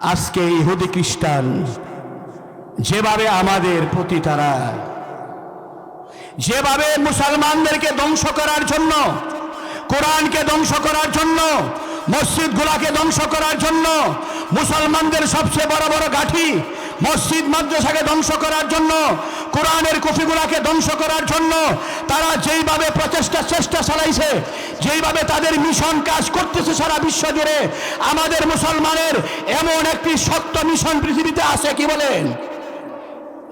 আজকে ইহুদি খ্রিস্টান, যেভাবে আমাদের প্রতি তারা, যেভাবে মুসলমানদেরকে ধ্বংস করার জন্য, কোরআনকে ধ্বংস করার জন্য, মসজিদগুলাকে ধ্বংস করার জন্য, মুসলমানদের সবচেয়ে বড় বড় গাঠি মসজিদ মাদ্রাসাকে ধ্বংস করার জন্য, কোরআনের কফিগুলাকে ধ্বংস করার জন্য তারা যেইভাবে প্রচেষ্টা, চেষ্টা চালাইছে, যেইভাবে তাদের মিশন কাজ করতেছে সারা বিশ্ব জুড়ে, আমাদের মুসলমানের এমন একটি শক্ত মিশন পৃথিবীতে আছে কি বলেন?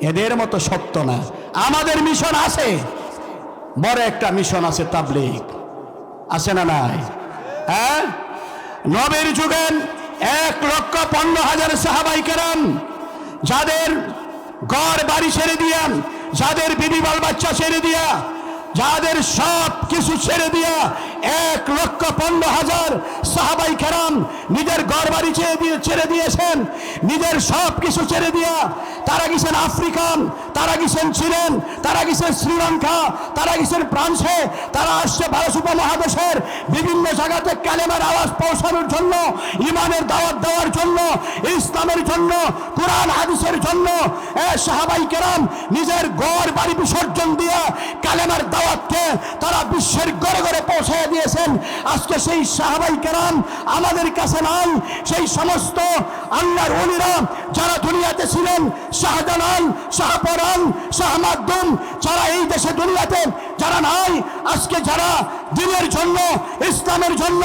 এদের মতো শক্ত না। আমাদের মিশন আছে। বড় একটা মিশন আছে তাবলিগ। আছে না নাই? হ্যাঁ? নবীর যুগেন এক লক্ষ পনেরো হাজার সাহাবাই কেরাম যাদের ঘর বাড়ি ছেড়ে দিয়া যাদের বিবি বাল বাচ্চা ছেড়ে দিয়া যাদের সব কিছু ছেড়ে দিয়া এক লক্ষ পনেরো হাজার সাহাবাই কেরাম নিজের ঘর বাড়ি ছেড়ে ছেড়ে দিয়েছেন। নিজের সব কিছু ছেড়ে দিয়া তারা গেছেন আফ্রিকান তারা গেছেন ছিলেন তারা গেছেন শ্রীলঙ্কা, তারা গেছেন ফ্রান্সে। তারা আসছে ভারত উপমহাদেশের বিভিন্ন জায়গাতে কালেমার আওয়াজ পৌঁছানোর জন্য, ইমানের দাওয়াত দেওয়ার জন্য, ইসলামের জন্য, কোরআন, হাদিসের জন্য। এ সাহাবাই কেরাম নিজের গড় বাড়ি বিসর্জন দিয়া কালেমার দাওয়াতকে তারা বিশ্বের গড়ে গড়ে পৌঁছায় দিয়েছেন। আজকে সেই সাহাবাই কেরাম আমাদের কাছে নাই, সেই সমস্ত আল্লাহর অলিরা যারা দুনিয়াতে ছিলেন, শাহজালাল শাহপরান শাহ মাধ্যম যারা এই দেশে দুনিয়াতে যারা নাই, আজকে যারা দিনের জন্য, ইসলামের জন্য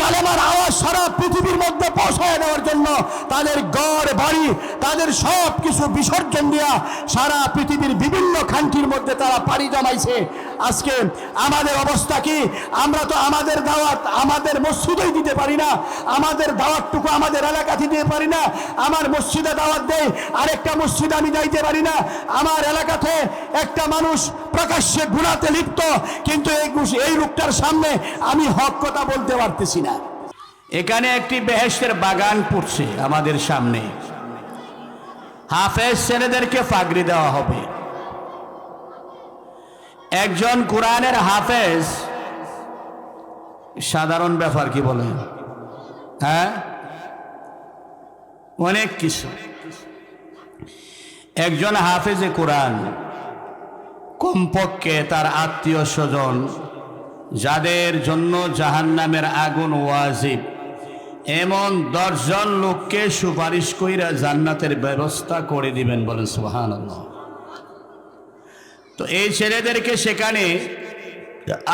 কালেমার আওয়াজ সারা পৃথিবীর মধ্যে পৌঁছায় দেওয়ার জন্য তাদের গড়, বাড়ি, তাদের সব কিছু বিসর্জন দিয়া সারা পৃথিবীর বিভিন্ন খান্তির মধ্যে তারা পাড়ি জমাইছে। আজকে আমাদের অবস্থা কি? আমরা তো আমাদের দাওয়াত আমাদের মসজিদেই দিতে পারি না, আমাদের দাওয়াতটুকু আমাদের এলাকাতে দিতে পারি না, আমার মসজিদে দাওয়াত দেয় আরেকটা মসজিদ আমি যাইতে পারি না। আমার এলাকাতে একটা মানুষ প্রকাশ্যে গুণাতে লিপ্ত, কিন্তু এই রূপটার সামনে আমি হক কথা বলতে পারতেছি না। এখানে একটি বেহেস্তের বাগান পড়ছে আমাদের সামনে। হাফেজ ছেলেদেরকে ফাগরি দেওয়া হবে। একজন কোরআনের হাফেজ, সাধারণ ব্যাপার কি বলে হ্যাঁ? অনেক কিছু। একজন হাফেজে কোরআন কমপক্ষে তার আত্মীয় স্বজন, যাদের জন্য জাহান্নামের আগুন ওয়াজিব। এমন দশজন লোককে সুপারিশ কইরা জান্নাতের ব্যবস্থা করে দিবেন বলেন সুহান তো এই ছেলেদেরকে সেখানে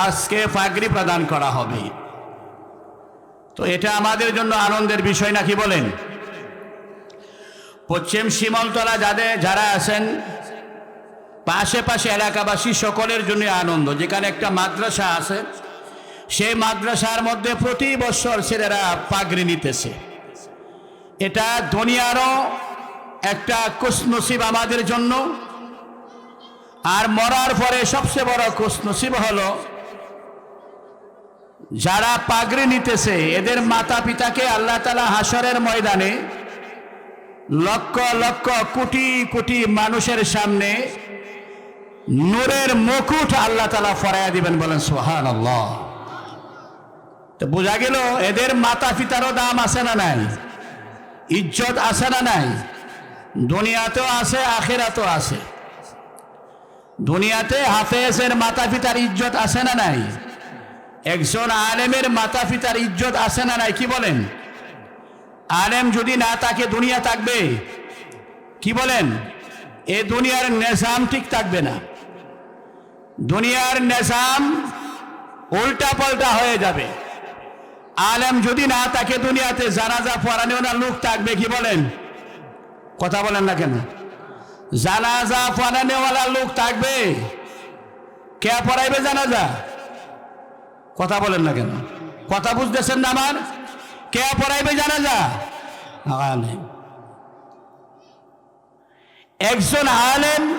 আজকে ফাগরি প্রদান করা হবে। তো এটা আমাদের জন্য আনন্দের বিষয় নাকি বলেন? পশ্চিম সীমলতলা যাদের যারা আছেন পাশে পাশে এলাকাবাসী সকলের জন্য আনন্দ। যেখানে একটা মাদ্রাসা আছে, সেই মাদ্রাসার মধ্যে প্রতি বছর ছেলেরা পাগড়ি নিতেছে। এটা দুনিয়ারও একটা কুসনসিব আমাদের জন্য। আর মরার পরে সবচেয়ে বড় কুসনসিব হলো, যারা পাগড়ি নিতেছে, এদের মাতা পিতাকে আল্লাহ তালা হাসরের ময়দানে লক্ষ লক্ষ কোটি কোটি মানুষের সামনে নূরের মুকুট আল্লাহ তালা ফরাইয়া দিবেন, বলেন সোহান আল্লাহ তো বোঝা গেল, এদের মাতা পিতারও দাম আছে না নাই? ইজ্জত আছে না নাই? দুনিয়াতেও আছে, আখেরাতেও আছে। দুনিয়াতে হাফেজের মাতা পিতার ইজ্জত আছে না নাই? একজন আলেমের মাতা পিতার ইজ্জত আছে না নাই, কি বলেন? আলেম যদি না তাকে দুনিয়া থাকবে? কি বলেন? এ দুনিয়ার নেশাম ঠিক থাকবে না। দুনিয়ার নেশাম উল্টা পাল্টা হয়ে যাবে। আলেম যদি না তাকে দুনিয়াতে, জানাজা পড়ানো না, লোক থাকবে কি বলেন? কথা বলেন না কেন? জানাজা পড়ানেওয়ালা লোক থাকবে। কে পড়াইবে জানাজা? কথা বলেন না কেন? কথা বুঝতেছেন না আমার? কে পড়াইবে জানাজা? আলেম। একজন আলেম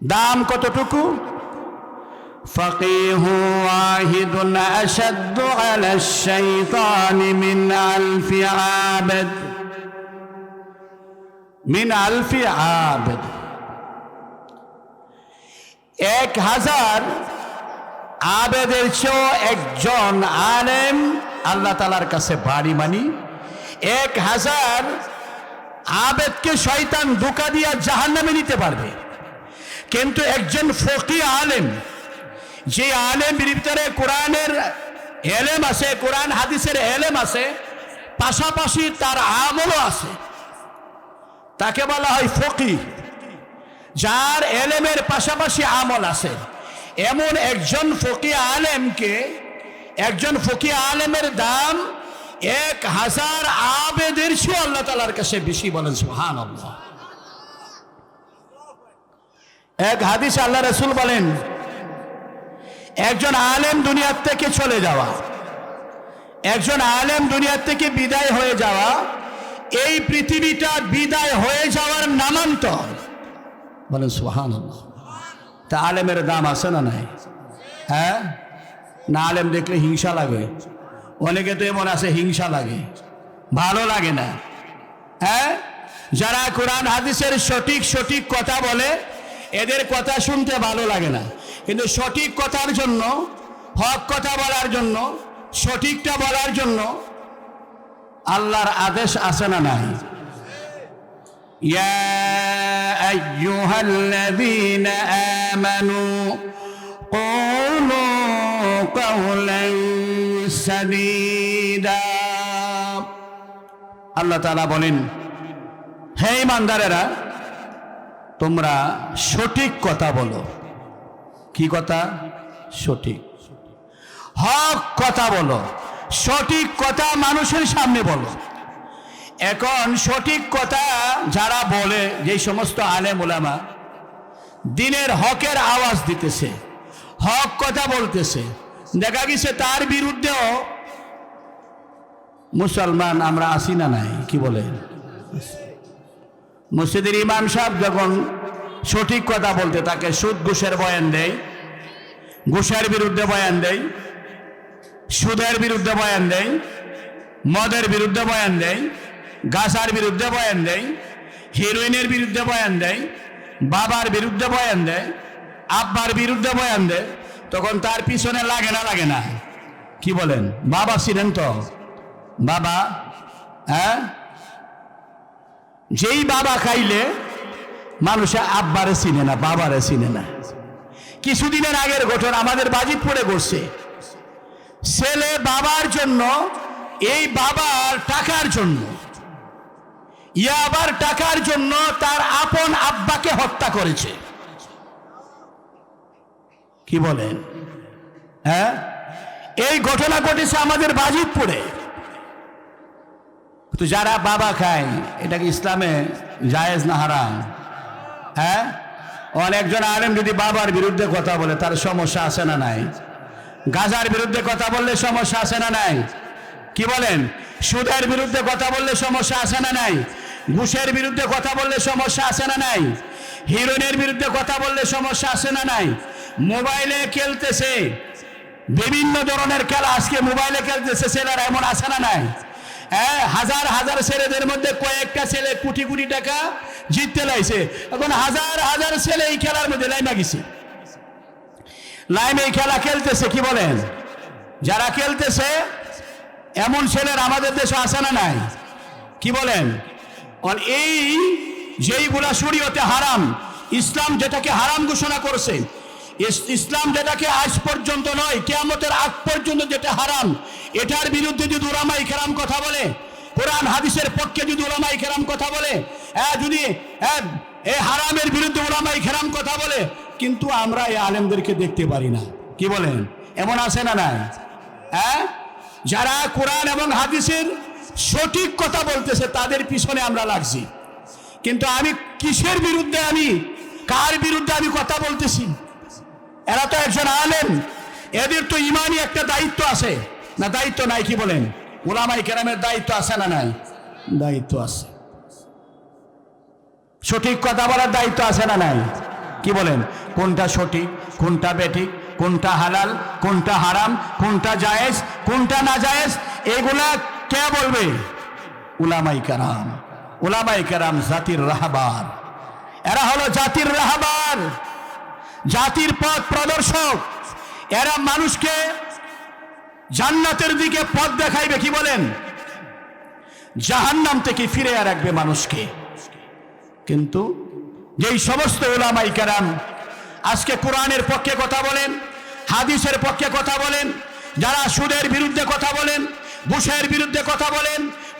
দাম কতটুকু فقيه واحد أشد على الشيطان من ألف عابد من ألف عابد এক হাজার আবেদের চেয়েও একজন আলেম আল্লাহ তালার কাছে বাড়ি মানি এক হাজার আবেদকে শয়তান ধোকা দিয়া জাহান নামে নিতে পারবে কিন্তু একজন ফকি আলেম, যে আলেম ভিতরে কোরআনের এলেম আছে, কোরআন হাদিসের এলেম আছে, পাশাপাশি তার আমলও আছে। তাকে বলা হয় ফকি, যার এলেমের পাশাপাশি আমল আছে। এমন একজন ফকি আলেমকে, একজন ফকি আলেমের দাম এক হাজার আবেদের চেয়ে আল্লাহ তালার কাছে বেশি বলেন সুহান আল্লাহ এক হাদিস আল্লাহ রসুল বলেন, একজন আলেম দুনিয়ার থেকে চলে যাওয়া, একজন আলেম দুনিয়ার থেকে বিদায় হয়ে যাওয়া, এই পৃথিবীটা বিদায় হয়ে যাওয়ার নামান্তর। বলেন সুহান তা আলেমের দাম আছে না নাই? হ্যাঁ? না, আলেম দেখলে হিংসা লাগে। অনেকে তো এমন আছে, হিংসা লাগে। ভালো লাগে না। হ্যাঁ? যারা কোরআন, হাদিসের সঠিক সঠিক কথা বলে এদের কথা শুনতে ভালো লাগে না কিন্তু সঠিক কথার জন্য হক কথা বলার জন্য সঠিকটা বলার জন্য আল্লাহর আদেশ আছে না নাই يا أيها الذين آمنوا قولوا قولا سديدا আল্লাহ তাআলা বলেন হে ইমানদারেরা তোমরা সঠিক কথা বলো। কি কথা? সঠিক। হক কথা বলো। সঠিক কথা মানুষের সামনে বলো। এখন সঠিক কথা যারা বলে যে সমস্ত আলেম ওলামা, দিনের হকের আওয়াজ দিতেছে, হক কথা বলতেছে। দেখা গেছে তার বিরুদ্ধেও মুসলমান, আমরা আসি না নাই, কি বলে মসজিদের ইমাম সাহেব যখন সঠিক কথা বলতে তাকে সুদ ঘুষের বয়ান দেয়, ঘুষের বিরুদ্ধে বয়ান দেয়, সুদের বিরুদ্ধে বয়ান দেয়, মদের বিরুদ্ধে বয়ান দেয় গাছার বিরুদ্ধে বয়ান দেয় হিরোইনের বিরুদ্ধে বয়ান দেয়, বাবার বিরুদ্ধে বয়ান দেয়, আব্বার বিরুদ্ধে বয়ান দেয়, তখন তার পিছনে লাগে না লাগে না। কি বলেন? বাবা ছিলেন তো? বাবা হ্যাঁ? যেই বাবা খাইলে মানুষে আব্বারে চিনে না, বাবারে চিনে না। কিছুদিনের আগের ঘটনা আমাদের বাজিতপুরে ঘটছে। ছেলে বাবার জন্য, এই বাবার টাকার জন্য ইয়াবার টাকার জন্য তার আপন আব্বাকে হত্যা করেছে। কি বলেন? হ্যাঁ? এই ঘটনা ঘটেছে আমাদের বাজিতপুরে। তো যারা বাবা খায়, এটা কি ইসলামে জায়েজ না হারাম? হ্যাঁ? অনেকজন আলেম যদি বাবার বিরুদ্ধে কথা বলে, তার সমস্যা আছে না নাই? গাজার বিরুদ্ধে কথা বললে সমস্যা আছে না নাই? কি বলেন? সুদের বিরুদ্ধে কথা বললে সমস্যা আছে না নাই? ঘুষের বিরুদ্ধে কথা বললে সমস্যা আছে না নাই? হিরোইনের বিরুদ্ধে কথা বললে সমস্যা আছে না নাই? মোবাইলে খেলতেছে। বিভিন্ন ধরনের খেলা আজকে মোবাইলে খেলতেছে, ছেলেরা এমন আছে না নাই? হ্যাঁ হাজার হাজার ছেলেদের মধ্যে কয়েকটা ছেলে কোটি কোটি টাকা জিততে লাইছে। এখন হাজার হাজার ছেলে এই খেলার মধ্যে লাইমা গেছে। লাইম এই খেলা খেলতেছে, কি বলেন? যারা খেলতেছে, এমন ছেলের আমাদের দেশে আসে না নাই? কি বলেন? এই যেইগুলা শরীয়তে হারাম, ইসলাম যেটাকে হারাম ঘোষণা করছে ইসলাম যেটাকে আজ পর্যন্ত নয়, কেয়ামতের আগ পর্যন্ত যেটা হারাম এটার বিরুদ্ধে যদি ওলামাই কেরাম কথা বলে, কোরআন হাদিসের পক্ষে যদি ওলামাই কেরাম কথা বলে হ্যাঁ যদি এই হারামের বিরুদ্ধে ওলামাই কেরাম কথা বলে, কিন্তু আমরা এই আলেমদেরকে দেখতে পারি না। কি বলেন? এমন আছে না নাই? হ্যাঁ যারা কোরআন এবং হাদিসের সঠিক কথা বলতেছে, তাদের পিছনে আমরা লাগছি। কিন্তু আমি কিসের বিরুদ্ধে আমি, কার বিরুদ্ধে আমি কথা বলতেছি? এরা তো একজন আলেম। এদের তো ইমানই একটা দায়িত্ব আছে। না, দায়িত্ব নাই, কি বলেন? ওলামাই কেরামের দায়িত্ব আছে না নাই? দায়িত্ব আছে। সঠিক কথা বলার দায়িত্ব আছে না নাই? কি বলেন? কোনটা সঠিক, কোনটা বেঠিক, কোনটা হালাল, কোনটা হারাম, কোনটা জায়েজ, কোনটা না জায়েজ, এগুলা কে বলবে? উলামাই কারাম। উলামাই কারাম জাতির রাহাবার। এরা হলো জাতির রাহাবার। জাতির পথ প্রদর্শক। এরা মানুষকে জান্নাতের দিকে পথ দেখাইবে কি বলেন? জাহান্নাম থেকে ফিরে রাখবে মানুষকে। কিন্তু যেই সমস্ত ওলামাই কেরাম আজকে কোরআনের পক্ষে কথা বলেন, হাদিসের পক্ষে কথা বলেন, যারা সুদের বিরুদ্ধে কথা বলেন বুশের বিরুদ্ধে কথা বলেন,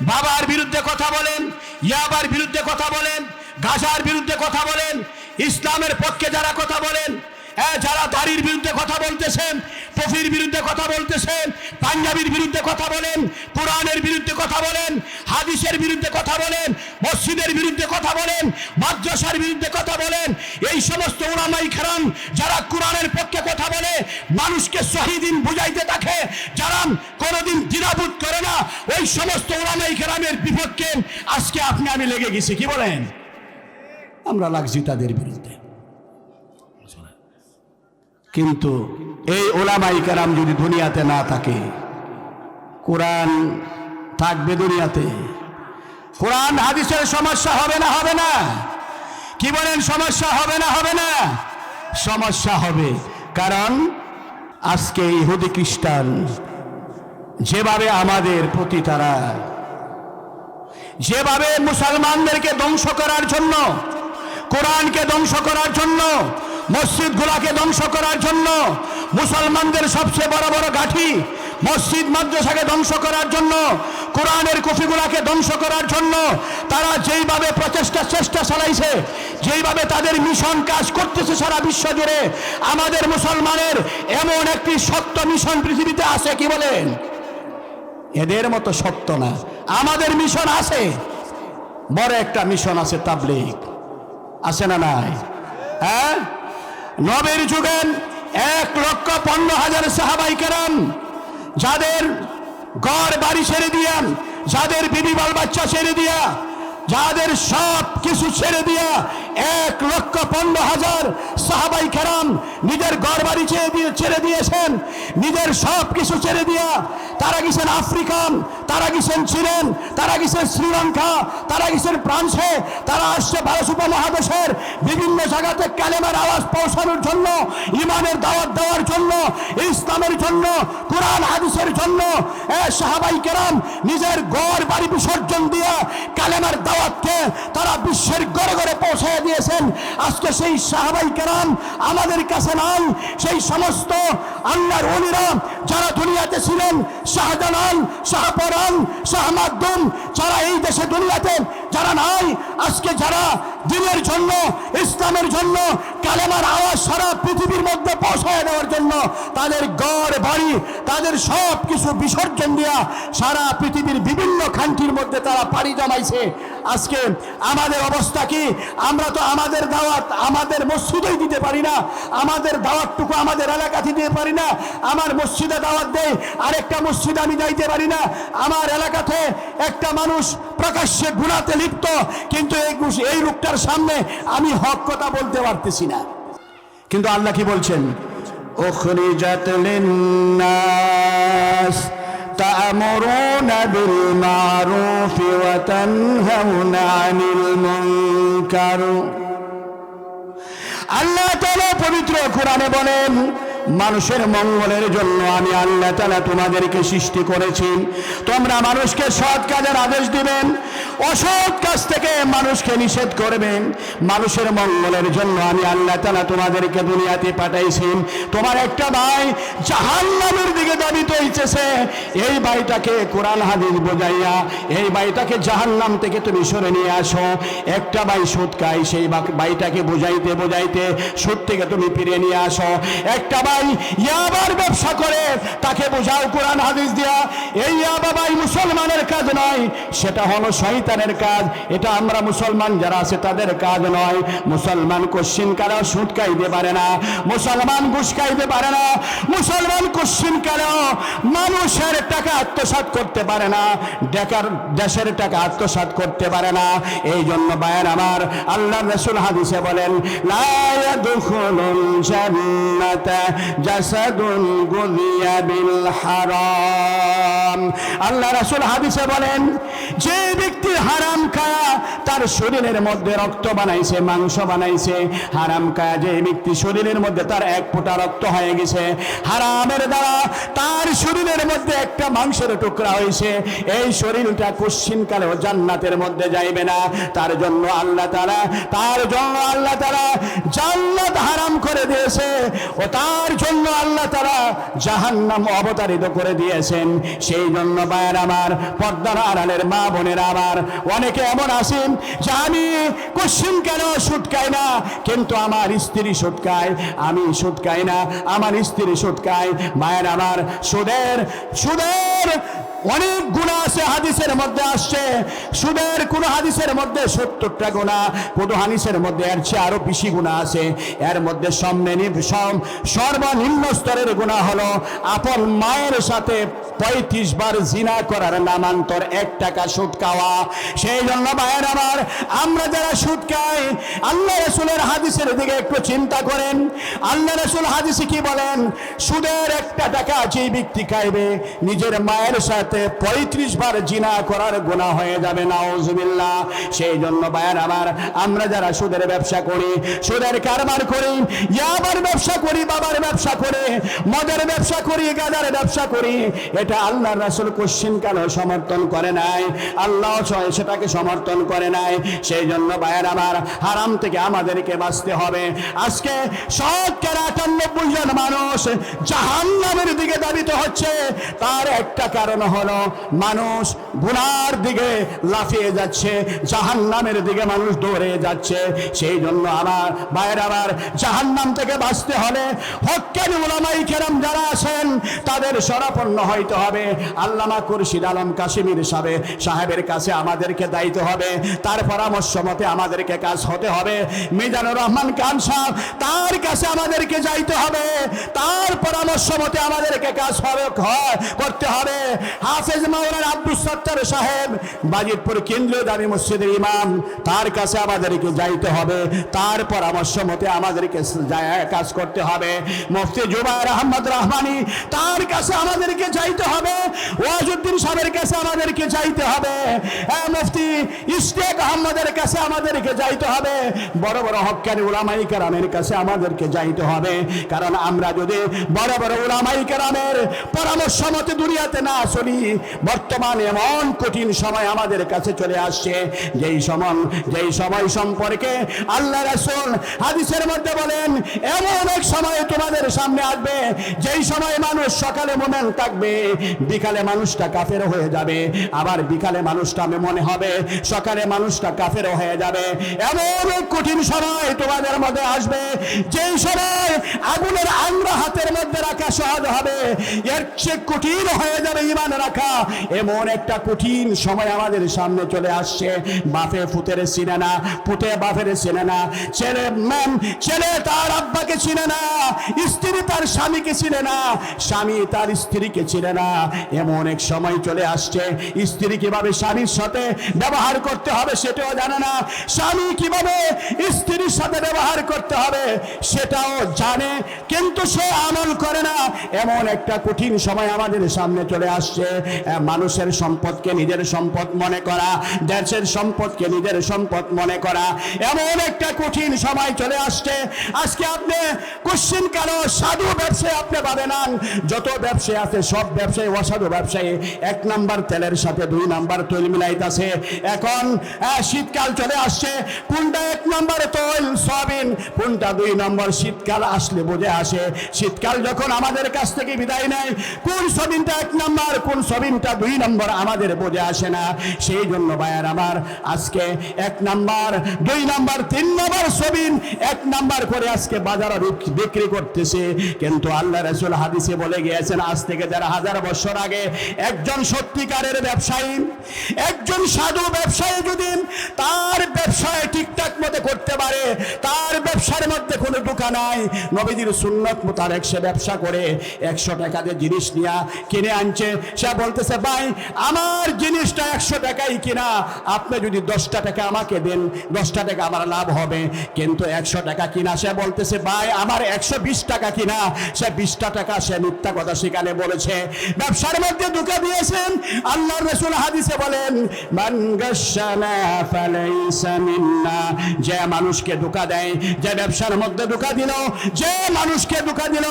বাবার বিরুদ্ধে কথা বলেন, ইয়াবার বিরুদ্ধে কথা বলেন, গাজার বিরুদ্ধে কথা বলেন, ইসলামের পক্ষে যারা কথা বলেন এ, যারা দাড়ির বিরুদ্ধে কথা বলতেছেন টফির বিরুদ্ধে কথা বলতেছেন পাঞ্জাবির বিরুদ্ধে কথা বলেন কোরআনের বিরুদ্ধে কথা বলেন হাদিসের বিরুদ্ধে কথা বলেন মসজিদের বিরুদ্ধে কথা বলেন মাদ্রাসার বিরুদ্ধে কথা বলেন এই সমস্ত উলামাই খেরাম যারা কোরআনের পক্ষে কথা বলে মানুষকে শহীদিন বুঝাইতে থাকে যারা কোনোদিন দ্বিধাবোধ করে না ওই সমস্ত উলামাই খেরামের বিপক্ষে আজকে আপনি আমি লেগে গেছি কি বলেন? আমরা লাগছি তাদের বিরুদ্ধে। কিন্তু এই ওলামাই কারাম যদি দুনিয়াতে না থাকে, কোরআন থাকবে দুনিয়াতে। কোরআন হাদিসের সমস্যা হবে না হবে না। কি বলেন, সমস্যা হবে না হবে না? সমস্যা হবে। কারণ আজকে ইহুদি খ্রিস্টান, যেভাবে আমাদের প্রতি তারা, যেভাবে মুসলমানদেরকে ধ্বংস করার জন্য, কোরআনকে ধ্বংস করার জন্য মসজিদগুলাকে ধ্বংস করার জন্য মুসলমানদের সবচেয়ে বড় বড় গাঠি মসজিদ মাদ্রাসাকে ধ্বংস করার জন্য, কোরআনের কফিগুলাকে ধ্বংস করার জন্য, তারা যেইভাবে প্রচেষ্টা, চেষ্টা চালাইছে, যেইভাবে তাদের মিশন কাজ করতেছে সারা বিশ্ব জুড়ে, আমাদের মুসলমানের এমন একটি সত্য মিশন পৃথিবীতে আছে কি বলেন? এদের মতো সত্য না। আমাদের মিশন আছে। বড় একটা মিশন আছে তাবলিগ। আছে না নাই? হ্যাঁ? নবের যুগেন এক লক্ষ পনেরো হাজার সাহাবাই কেরাম, যাদের ঘর বাড়ি ছেড়ে দিয়া, যাদের বিবি বাল বাচ্চা ছেড়ে দিয়া যাদের সব কিছু ছেড়ে দিয়া এক লক্ষ পনেরো হাজার সাহাবাই কেরাম নিজের ঘর বাড়ি ছেড়ে দিয়ে ছেড়ে দিয়েছেন, নিজের সব কিছু ছেড়ে দিয়া তারা গেছেন আফ্রিকান, তারা গেছেন ছিলেন তারা গেছেন শ্রীলঙ্কা, তারা গেছেন ফ্রান্সে, তারা আসছে ভারত উপমহাদেশের বিভিন্ন জায়গাতে ক্যালেমার আওয়াজ পৌঁছানোর জন্য, ইমানের দাওয়াত দেওয়ার জন্য, ইসলামের জন্য, কোরআন, হাদিসের জন্য। সাহাবাই কেরাম নিজের গড় বাড়ি বিসর্জন দিয়া কালেমার দাওয়াতকে তারা বিশ্বের গড়ে গড়ে পৌঁছায় দিয়েছেন। আজকে সেই সাহাবাই কেরাম আমাদের কাছে নাই, সেই সমস্ত আল্লাহর অলিরা যারা দুনিয়াতে ছিলেন শাহজালাল শাহপরান শাহমাদ্দুম যারা এই দেশে দুনিয়াতে, যারা নাই, আজকে যারা দিনের জন্য, ইসলামের জন্য, কালেমার আওয়াজ সারা পৃথিবীর মধ্যে পৌঁছায় দেওয়ার জন্য, তাদের গড়, বাড়ি, তাদের সব কিছু বিসর্জন দিয়া সারা পৃথিবীর বিভিন্ন খান্তির মধ্যে তারা পাড়ি জমাইছে। আজকে আমাদের অবস্থা কি? আমরা তো আমাদের দাওয়াত আমাদের মসজিদেই দিতে পারি না, আমাদের দাওয়াতটুকু আমাদের এলাকাতে দিতে পারি না, আমার মসজিদে দাওয়াত দেয় আরেকটা মসজিদ আমি যাইতে পারি না আমার এলাকাতে একটা মানুষ প্রকাশ্যে গুণাতে লিপ্ত কিন্তু এই গুস- এই লোকটার সামনে আমি হক কথা বলতে পারতেছি না কিন্তু আল্লাহ কি বলছেন উখরিজাত লিন্নাস تأمرون بالمعروف وتنهون عن المنكر আল্লাহ তাআলা পবিত্র কোরআনে বলেন মানুষের মঙ্গলের জন্য আমি আল্লাহ তালা তোমাদেরকে সৃষ্টি করেছি। তোমরা মানুষকে সৎ কাজের আদেশ দিবেন, অসৎ কাজ থেকে মানুষকে নিষেধ করবেন। মানুষের মঙ্গলের জন্য আমি আল্লাহ তালা তোমাদেরকে দুনিয়াতে পাঠাইছি। তোমার একটা ভাই জাহান্নামের দিকে দাবিত হইতেছে। এই ভাইটাকে কোরআন হাদিস বোঝাইয়া, এই ভাইটাকে জাহান্নাম থেকে তুমি সরে নিয়ে আসো। একটা ভাই সুদ খায়, সেই বা- ভাইটাকে বোঝাইতে বোঝাইতে সুদ থেকে তুমি ফিরে নিয়ে আসো। একটা ইয়াবার ব্যবসা করে, তাকে বোঝাও কোরআন, হাদিস দিয়া। এই ইয়াবা ভাই মুসলমানের কাজ নয়, সেটা হলো শয়তানের কাজ। এটা আমরা মুসলমান যারা আছে, তাদের কাজ নয়। মুসলমান কোশ্চিন কারা সুদ খাইতে পারে না, মুসলমান ঘুষ পারে না, মুসলমান কোশ্চিন কারা মানুষের টাকা আত্মসাৎ করতে পারে না ডেকার দেশের টাকা আত্মসাৎ করতে পারে না। এই জন্য বায়ান আমার, আল্লাহ রসুল হাদিসে বলেন, লা ইয়াদখুলুল জান্নাতা জাসাদুন গুদিয়া বিল হারাম। আল্লাহ রাসূল হাদিসে বলেন, যে ব্যক্তি হারাম খায়া, তার শরীরের মধ্যে রক্ত বানাইছে, মাংস বানাইছে। হারাম খায়া, যে ব্যক্তি শরীরের মধ্যে তার এক ফোঁটা রক্ত হয়ে গেছে, হারামের দ্বারা তার শরীরের মধ্যে একটা মাংসের টুকরা হয়েছে। এই শরীরটা কুশ্চিনকালেও জান্নাতের মধ্যে যাইবে না। তার জন্য আল্লাহ তারা তার জন্য আল্লাহ তারা জান্নাত হারাম করে দিয়েছে। ও তার জন্য আল্লাহ তারা জাহান্নাম অবতারিত করে দিয়েছেন। সেই জন্য বায়ের আমার, পর্দার আড়ালের মা বোনের আমার, অনেকে এমন আসেন যে আমি কোশ্চিন কেন সুটকাই না? কিন্তু আমার স্ত্রী সুটকায়, আমি সুটকাই না, আমার স্ত্রী সুটকায়। মায়ের আমার, সুদের সুদের অনেক গুণা আছে হাদিসের মধ্যে আসছে। সুদের কোন হাদিসের মধ্যে সত্তরটা গুণা, কোন হাদিসের মধ্যে এর চেয়ে আরও বেশি গুণা আছে। এর মধ্যে সম্মেনি সম সর্বনিম্ন স্তরের গুণা হলো আপন মায়ের সাথে পঁয়ত্রিশ বার জিনা করার নামান্তর এক টাকা সুদ খাওয়া। সেই জন্য মায়ের আমার, আমরা যারা সুদ খাই, আল্লাহ রসুলের হাদিসের দিকে একটু চিন্তা করেন। আল্লাহ রসুল হাদিসে কি বলেন? সুদের একটা টাকা যে ব্যক্তি খাইবে, নিজের মায়ের সাথে পঁয়ত্রিশ বার জিনা করার গুণা হয়ে যাবে, নাউজুবিল্লাহ। সেই জন্য বায়ার আমার আমরা যারা সুদের ব্যবসা করি, সুদের কারবার করি, ইয়াবার ব্যবসা করি, বাবার ব্যবসা করে, মদের ব্যবসা করি গাদার ব্যবসা করি, এটা আল্লাহ রাসুল কোশ্চিন কেন সমর্থন করে নাই? আল্লাহ সেটাকে সমর্থন করে নাই। সেই জন্য বায়ার আমার হারাম থেকে আমাদেরকে বাঁচতে হবে। আজকে শতকরা আটানব্বই জন মানুষ জাহান্নামের দিকে দাবিত হচ্ছে, তার একটা কারণ হলো, মানুষ গুনার দিকে লাফিয়ে যাচ্ছে, জাহান্নামের দিকে মানুষ দৌড়ে যাচ্ছে। সেই জন্য আমার বাইর আমার জাহান্নাম থেকে বাঁচতে হলে হক্কানি ওলামাই কেরাম যারা আছেন, তাদের সরাপন্ন হইতে হবে। আল্লামা খুরশিদ আলম কাশ্মীর সাহেব, সাহেবের কাছে আমাদেরকে দায়িত্ব হবে। তার পরামর্শ মতে আমাদেরকে কাজ হতে হবে। মিজানুর রহমান খান সাহেব, তার কাছে আমাদেরকে যাইতে হবে। তার পরামর্শ মতে আমাদেরকে কাজ হবে করতে হবে। হাফেজ মাওলানা আব্দুল সত্তার সাহেব বাজিতপুর কেন্দ্রীয় দামি মসজিদের ইমাম, তার কাছে আমাদেরকে যাইতে হবে। তার পরামর্শ মতে আমাদেরকে কাজ করতে হবে। মুফতি জুবাইর আহমদ রহমানি, তার কাছে আমাদেরকে যাইতে হবে। ওয়াজুদ্দিন সাহেবের কাছে আমাদেরকে যাইতে হবে। মুফতি ইস্তেক আহমদের কাছে আমাদেরকে যাইতে হবে। বড় বড় হক্কানি উলামাই কেরামের কাছে আমাদেরকে যাইতে হবে। কারণ আমরা যদি বড় বড় উলামাই কেরামের পরামর্শ মতে দুনিয়াতে না চলি বর্তমানে এমন কঠিন সময় আমাদের কাছে চলে আসছে। যেই সময় যেই সময় সম্পর্কে আল্লাহ রাসূল হাদিসের মধ্যে বলেন, এমন এক সময় তোমাদের সামনে আসবে, যেই সময় মানুষ সকালে মোমেন থাকবে, বিকালে মানুষটা কাফের হয়ে যাবে, আবার বিকালে মানুষটা মনে হবে, সকালে মানুষটা কাফের হয়ে যাবে। এমন কঠিন সময় তোমাদের মধ্যে আসবে, যেই সময় আগুনের আংরা হাতের মধ্যে রাখা সহজ হবে, এর চেয়ে কঠিন হয়ে যাবে ইমান রাখা এমন একটা কঠিন সময় আমাদের সামনে চলে আসছে। বাপে ফুতের চিনে না, পুতে বাপের চিনে না, ছেলে ম্যাম, ছেলে তার আব্বাকে চিনে না, স্ত্রী তার স্বামীকে চিনে না, স্বামী তার স্ত্রীকে চিনে না। এমন এক সময় চলে আসছে। স্ত্রী কীভাবে স্বামীর সাথে ব্যবহার করতে হবে সেটাও জানে না। স্বামী কীভাবে স্ত্রীর সাথে ব্যবহার করতে হবে সেটাও জানে, কিন্তু সে আমল করে না। এমন একটা কঠিন সময় আমাদের সামনে চলে আসছে। মানুষের সম্পদকে নিজের সম্পদ মনে করা, দেশের সম্পদকে নিজের সম্পদ মনে করা, এমন একটা কঠিন সময় চলে আসছে। আজকে আপনি কোশ্চিন কেন সাধু ব্যবসায় আপনি পাবে না? যত ব্যবসায়ী আছে, সব ব্যবসায়ী অসাধু ব্যবসায়ী। এক নাম্বার তেলের সাথে দুই নাম্বার তৈল মিলাইতেছে। এখন শীতকাল চলে আসছে। কোনটা এক নাম্বার তৈল? সয়াবিন। কোনটা দুই নম্বর? শীতকাল আসলে বুঝে আসে। শীতকাল যখন আমাদের কাছ থেকে বিদায় নেয়, কোন সবিনটা এক নাম্বার, কোন সবিনটা দুই নম্বর আমাদের বোঝে আসে না। সেই জন্য ভাইয়ার আমার আজকে এক নাম্বার, দুই নাম্বার, তিন নাম্বার সবিন এক নাম্বার করে আজকে বাজারে বিক্রি করতেছে। কিন্তু আল্লাহ রসুল হাদিসে বলে গিয়েছেন, আজ থেকে যারা হাজার বছর আগে একজন সত্যিকারের ব্যবসায়ী, একজন সাধু ব্যবসায়ী যদি তার ব্যবসায় ঠিকঠাক মতো করতে পারে, তার ব্যবসার মধ্যে কোনো ঢোকা নাই, নবীজির সুন্নত মোতাবেক সে ব্যবসা করে একশো টাকা দিয়ে জিনিস নিয়ে কিনে আনছে। সে বলতেছে, ভাই, আমার জিনিসটা একশো টাকাই কিনা। আপনি যদি দশটা টাকা আমাকে দেন, দশটা টাকা আমার লাভ হবে। কিন্তু একশো টাকা কিনা? সে বলতেছে, ভাই, আমার একশো বিশ টাকা কিনা? সে বিশটা টাকা সে মিথ্যা কথা সেখানে বলেছে। ব্যবসার মধ্যে ঢুকে দিয়েছেন। আল্লাহ রসুল হাদিসে বলেন যে মানুষকে ধোকা দেয়, যে ব্যবসার মধ্যে ধোকা দিল, যে মানুষকে ধোকা দিল,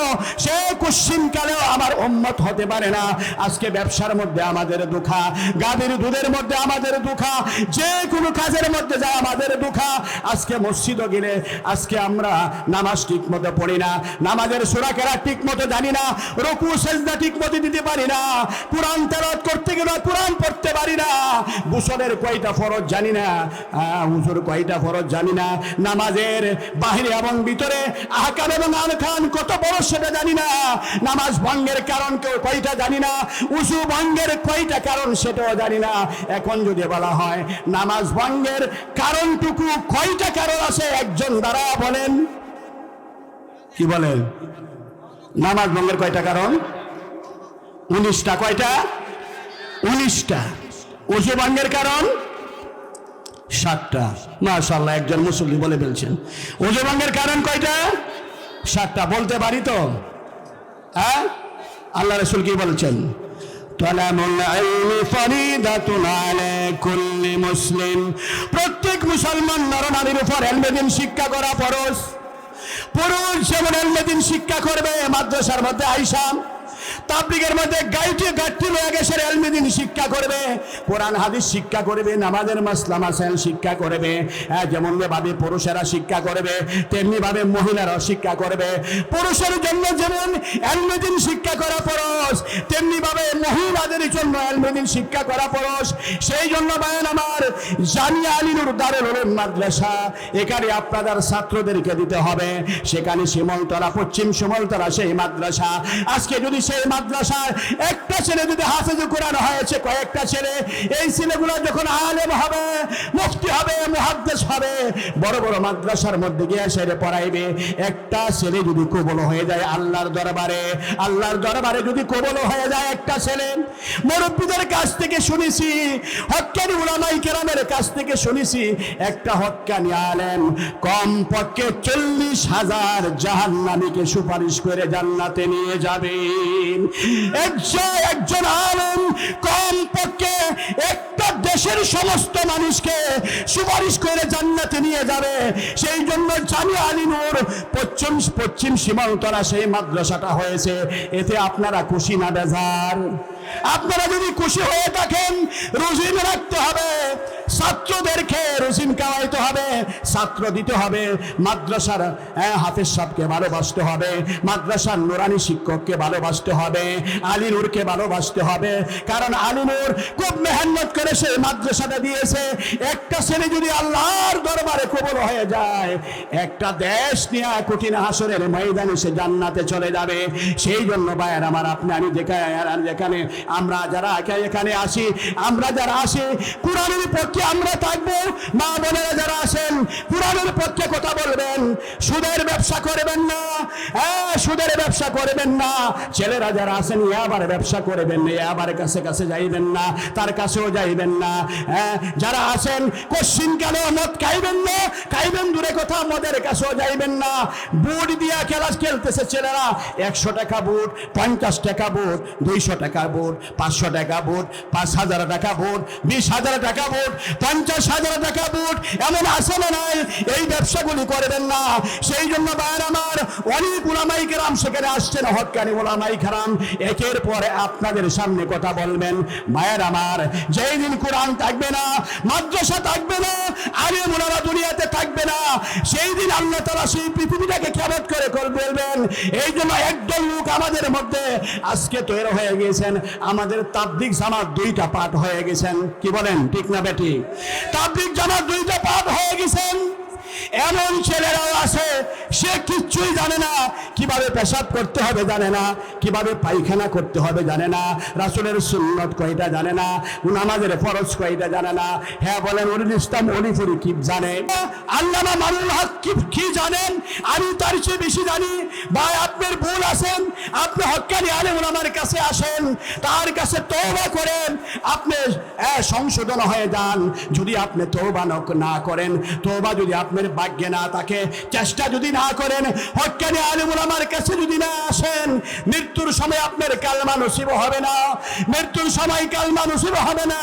সে কুশ্চিন কালেও আমার উম্মত হতে পারে না। আজকে ব্যবসার মধ্যে আমাদের দুঃখা, গাভীর দুধের মধ্যে আমাদের দুঃখা, যে কোনো কাজের মধ্যে যায় আমাদের দুঃখা। আজকে মসজিদও গেলে, আজকে আমরা নামাজ ঠিক মতো পড়ি না, নামাজের সুরাকেরা ঠিক মতো জানি না, রকু, সেজদা ঠিক মতো দিতে পারি না, কোরআন তেলাওয়াত করতে গেলে কোরআন পড়তে পারি না। গোসলের কয়টা ফরজ জানি না হুজুর কয়টা ফরজ জানি না, নামাজের বাহিরে এবং ভিতরে আহকাম এবং আনখান কত বড় সেটা জানি না, নামাজ ভঙ্গের কারণ কেউ কয়টা জানি না, উজু ভঙ্গের কয়টা কারণ সেটাও জানি না। এখন যদি বলা হয় নামাজ ভঙ্গের কারণটুকু কয়টা কারণ আছে? একজন দ্বারা বলেন। কি বলেন? নামাজ ভঙ্গের কয়টা কারণ? উনিশটা কয়টা? উনিশটা। উজু ভঙ্গের কারণ? সাতটা। মাশাল্লাহ একজন মুসল্লি বলে ফেলছেন। উজু ভঙ্গের কারণ কয়টা? সাতটা। বলতে পারি তো? হ্যাঁ? আল্লাহ রসুল কি বলছেন? আলা কুল্লি মুসলিম। প্রত্যেক মুসলমান নরনারীর উপর এলমেদিন শিক্ষা করা ফরজ। পুরুষ যেমন এলমেদিন শিক্ষা করবে, মাদ্রাসার মধ্যে আইসাম তাবলিগের মধ্যে গাইটি গাঠটি লয়ে গেছে এলমেদিন শিক্ষা করবে কোরআন হাদিস শিক্ষা করবে নামাজের মাসলা মাসাইল শিক্ষা করবে হ্যাঁ, যেমন ভাবে পুরুষেরা শিক্ষা করবে তেমনি ভাবে মহিলারাও শিক্ষা করবে। পুরুষের জন্য যেমন এলমেদিন শিক্ষা করা ফরজ তেমনি ভাবে মহিলাদের জন্য এলমেদিন শিক্ষা করা ফরজ। সেই জন্য বায়ান আমার জামিয়া আলিনুর দারুল উলুম মাদ্রাসা এখানে আপনাদের ছাত্রদেরকে দিতে হবে। সেখানে শিমলতলা পশ্চিম শিমলতলা সেই মাদ্রাসা। আজকে যদি সেই মাদ্রাসার একটা ছেলে যদি হাফেজ কোরআন হয়েছে, কয়েকটা ছেলে, এই ছেলেগুলো যখন আলেম হবে, মুফতি হবে, মুহাদ্দিস হবে, বড় বড় মাদ্রাসার মধ্যে গিয়ে সেরে পড়াইবে। একটা ছেলে যদি কবল হয়ে যায় আল্লাহর দরবারে আল্লাহর দরবারে যদি কবল হয়ে যায় একটা ছেলে, মুরব্বীদের কাছ থেকে শুনেছি হক্কানি উলামাই কেরামের কাছ থেকে শুনেছি, একটা হক্কানি আলেম কম পক্ষে চল্লিশ হাজার জাহান্নামীকে সুপারিশ করে জান্নাতে নিয়ে যাবেন একজন একজন আলম কম পক্ষে একটা দেশের সমস্ত মানুষকে সুপারিশ করে জান্নাতে নিয়ে যাবে। সেই জন্য জানি আলিনুর পশ্চিম পশ্চিম সীমান্তরা সেই মাদ্রাসাটা হয়েছে। এতে আপনারা খুশি না, বেজার? আপনারা যদি খুশি হয়ে থাকেন, রুজিন রাখতে হবে। ছাত্রদেরকে রুজিন খাওয়াইতে হবে, ছাত্র দিতে হবে। মাদ্রাসার হাফেজ সাহেবকে ভালোবাসতে হবে, মাদ্রাসার নুরানি শিক্ষককে ভালোবাসতে হবে আলিনুরকে ভালোবাসতে হবে। কারণ আলিনুর খুব মেহনত করে সে মাদ্রাসাটা দিয়েছে। একটা ছেলে যদি আল্লাহর দরবারে কবল হয়ে যায়, একটা দেশ নিয়ে কঠিন হাসরের ময়দানে সে জান্নাতে চলে যাবে। সেই জন্য ভাইয়ের আমার, আপনি আমি যেখানে যেখানে আমরা যারা এখানে আসি, আমরা যারা আসি, কোরআনের পক্ষে আমরা থাকব। মা বোনেরা যারা আসেন, কোরআনের পক্ষে কথা বলবেন। সুদের ব্যবসা করবেন না। হ্যাঁ সুদের ব্যবসা করবেন না। ছেলেরা যারা আসেন আবার ব্যবসা করবেন না আবার কাছে কাছে যাইবেন না, তার কাছেও যাইবেন না। হ্যাঁ যারা আসেন, কোশ্চিন কেন, মদ খাইবেন না? খাইবেন দূরে কথা মদের কাছেও যাইবেন না। বুট দিয়া খেলা খেলতেছে ছেলেরা, একশো টাকা বুট, পঞ্চাশ টাকা বুট, দুইশো টাকা বুট। পাঁচশো টাকা ভোট, পাঁচ হাজার টাকা ভোট, বিশ হাজার টাকা ভোট, পঞ্চাশ হাজার টাকা ভোট, এমন আসে না নাই, এই ব্যবসাগুলি করবেন না। সেই জন্য বাইর আমার, অনেক উলামাই কেরাম সেখানে আসছেন, হকানি উলামাই কেরাম, একের পরে আপনাদের সামনে কথা বলবেন। মায়ের আমার, যেই দিন কোরআন থাকবে না, মাদ্রাসা থাকবে না আরে মোলারা দুনিয়াতে থাকবে না, সেই দিন আল্লাহ তারা সেই পৃথিবীটাকে কেমন করে বলবেন এই জন্য একদল লোক আমাদের মধ্যে, আজকে তৈরি হয়ে গিয়েছেন। আমাদের তাবলিক জামাত দুইটা পাঠ হয়ে গেছেন। কি বলেন? ঠিক না বেটি? তাবলিক জামাত দুইটা পাঠ হয়ে গেছেন। এমন ছেলেরাও আছে, সে কিচ্ছুই জানে না। কীভাবে পেশাব করতে হবে জানে না, কীভাবে পায়খানা করতে হবে জানে না, রাসুলের সুন্নত কয়টা জানে না, নামাজের ফরজ কয়টা জানে না। হ্যাঁ বলেন নুরুল ইসলাম অলিপুরি কি জানে? আল্লামা মানুল হক কি কি জানেন? আমি তার চেয়ে বেশি জানি। ভাই, আপনার ভুল আছেন। আপনি হক্কানি আলেম আমার কাছে আসেন, তার কাছে তওবা করেন। আপনি সংশোধন হয়ে যান। যদি আপনি তওবা ন- করেন, তওবা যদি আপনার ভাগ্যে না থাকে। চেষ্টা যদি না করেন হকানি আলিমুল আমার কাছে যদি না আসেন, মৃত্যুর সময় আপনার কালমা নসিব হবে না। মৃত্যুর সময় কালমা নসিব হবে না।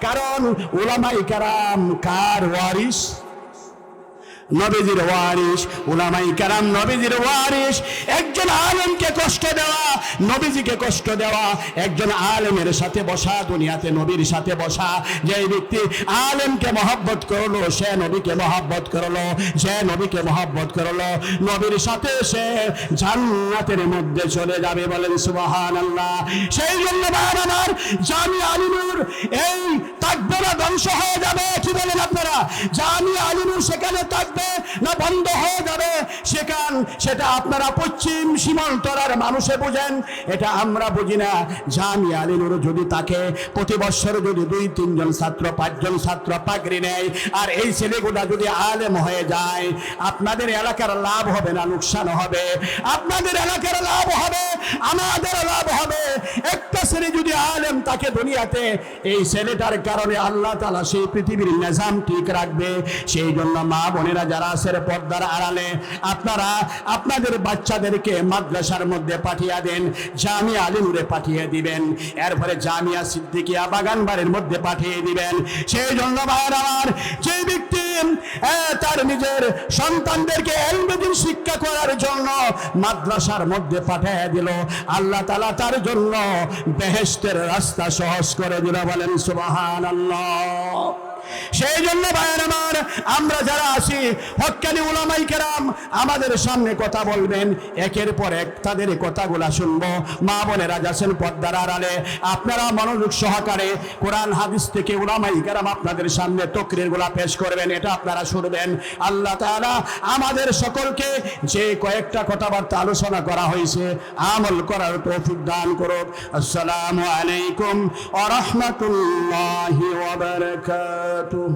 কারণ ওলামাই কারাম কার ওয়ারিস? নবীজির ওয়ারিস উলামাই কারাম নবীজির ওয়ারিস একজন আলেমকে কষ্ট দেওয়া, নবীজিকে কষ্ট দেওয়া। একজন আলেমের সাথে বসা, দুনিয়াতে নবীর সাথে বসা। যে ব্যক্তি আলেমকে মহব্বত করল, সে নবীকে মহব্বত করল, সে নবীকে মহব্বত করল। নবীর সাথে সে জান্নাতের মধ্যে চলে যাবে বলেন সুবহান আল্লাহ সেই জন্য ভাইয়ের আমার জামি আলিমুর এই থাকবে না ধ্বংস হয়ে যাবে। কি বলেন আপনারা? জামি আলিনুর সেখানে থাকবে না বন্ধ হয়ে যাবে, সেখান সেটা আপনারা পশ্চিম সীমান্তরার মানুষে বুঝেন। এটা আমরা বুঝি না। জামি আলিনুর যদি তাকে প্রতি বছর যদি দুই, তিনজন ছাত্র, পাঁচজন ছাত্র পাগড়ি নেয়, আর এই ছেলেগুলা যদি আলেম হয়ে যায়, আপনাদের এলাকার লাভ হবে না লোকসান হবে। আপনাদের এলাকার লাভ হবে, আমাদের লাভ হবে। একটা ছেলে যদি আলেম তাকে দুনিয়াতে, এই ছেলেটার কারণে আল্লাহ তালা সেই পৃথিবীর নিজাম ঠিক রাখবে। সেই জন্য মা বোনেরা যারা আছে পর্দার আড়ালে, আপনারা আপনাদের বাচ্চাদেরকে মাদ্রাসার মধ্যে পাঠিয়ে দেন জামিয়া আলিমুরে পাঠিয়ে দিবেন। এরপরে জামিয়া সিদ্দিকিয়া বাগান বাড়ির মধ্যে পাঠিয়ে দিবেন। সেই জন্য ভাইয়ের আমার যে ব্যক্তি তার নিজের সন্তানদেরকে এলমেদিন শিক্ষা করার জন্য মাদ্রাসার মধ্যে পাঠিয়ে দিল। আল্লাহ তালা তার জন্য বেহেস্তের রাস্তা সহজ করে দিল বলেন সুবাহান সেই জন্য ভাইয়ের আমার, আমরা যারা আছি, হক্কানি উলামাই কেরাম, আমাদের সামনে কথা বলবেন। একের পর এক তাদের কথাগুলা শুনব। মা বোনেরা যাচ্ছেন পর্দার আড়ালে। আপনারা মনোযোগ সহকারে কোরআন, হাদিস থেকে উলামাই কেরাম আপনাদের সামনে তকরিরগুলা পেশ করবেন, এটা আপনারা শুনবেন। আল্লাহ তাআলা আমাদের সকলকে যে কয়েকটা কথাবার্তা আলোচনা করা হয়েছে, আমল করার তৌফিক দান করুক। আসসালামু আলাইকুম ওয়া রাহমাতুল্লাহি ওয়া বারাকাতুহু। waduh.